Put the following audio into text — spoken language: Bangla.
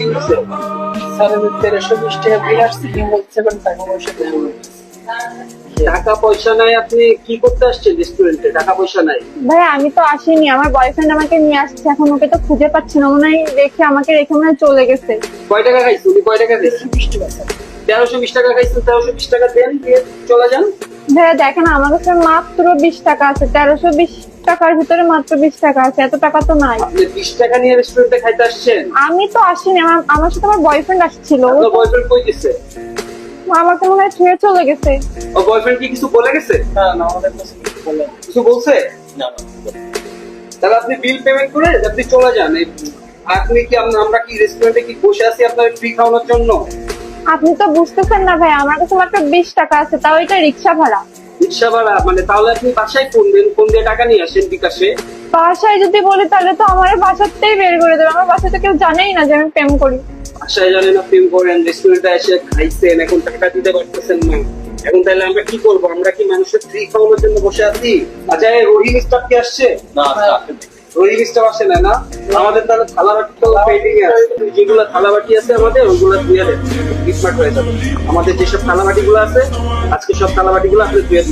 স্যার আমি তেরোশো বিশ টাকা বিল আসছে কি বলছে এখন টাকা পয়সা দেবো টাকা পয়সা নাই আপনি কি করতে আসছেন রেস্টুরেন্টে টাকা পয়সা নাই। ভাই আমি তো আসিনি আমার বয়ফ্রেন্ড আমাকে নিয়ে আসছে এখন ওকে তো খুঁজে পাচ্ছি না মনে হয় রেখে আমাকে রেখে মনে চলে গেছে। কয় টাকা খাইছেন উনি কয় টাকা স্যার তেরোশো বিশ টাকা খাইছেন তেরোশো বিশ টাকা দেন দিয়ে চলে যান। ভাইয়া দেখেন আমার কাছে মাত্র বিশ টাকা আছে। তেরোশো বিশ টাকার ভিতরে মাত্র বিশ টাকা আছে। এত টাকা তো নাই। বিশ টাকা নিয়ে রেস্টুরেন্টে খাইতে আসছেন? আমি তো আসিনি। আমার আমার সাথে আমার বয়ফ্রেন্ড আসছিল। বয়ফ্রেন্ড কই গেছে? আমাকে মনে হয় ছুঁয়ে চলে গেছে। ও বয়ফ্রেন্ড কি কিছু বলে গেছে? না না আমাদের কাছে কিছু বলে কিছু বলছে? না না তাহলে আপনি বিল পেমেন্ট করে আপনি চলে যান। আপনি কি আমরা আমরা কি রেস্টুরেন্টে কি বসে আছি আপনার ফ্রি খাওয়ানোর জন্য? আপনি তো বুঝতেছেন না ভাই আমার কাছে মাত্র বিশ টাকা আছে তাও এটা রিক্সা ভাড়া। রিক্সা ভাড়া? মানে তাহলে আপনি বাসায় ফোন দেন ফোন দিয়ে টাকা নিয়ে আসেন বিকাশে? বাসায় যদি বলি তাহলে তো আমার বাসাতেই বের করে দেবে। আমার বাসাতে কেউ জানেই না যে আমি প্রেম করি। বাসায় জানেন না প্রেম করেন রেস্টুরেন্টে এসে খাইছেন এখন টাকা দিতে পারতেছেন না। এখন তাহলে আমরা কি করব? আমরা কি মানুষের ফ্রি খাওয়ানোর জন্য বসে আছি? আচ্ছা রহিম স্টাফ কি আসছে? না রহিম স্টাফ আসে না না? আমাদের তাহলে থালা বাটি তো পেন্ডিং আছে। যেগুলো থালা বাটি আছে আমাদের ওইগুলো ধুয়ে দেন হয়ে যাবে আমাদের যেসব থালা বাটি গুলো আছে, আজকে সব থালা বাটি গুলো আপনি ধুয়ে।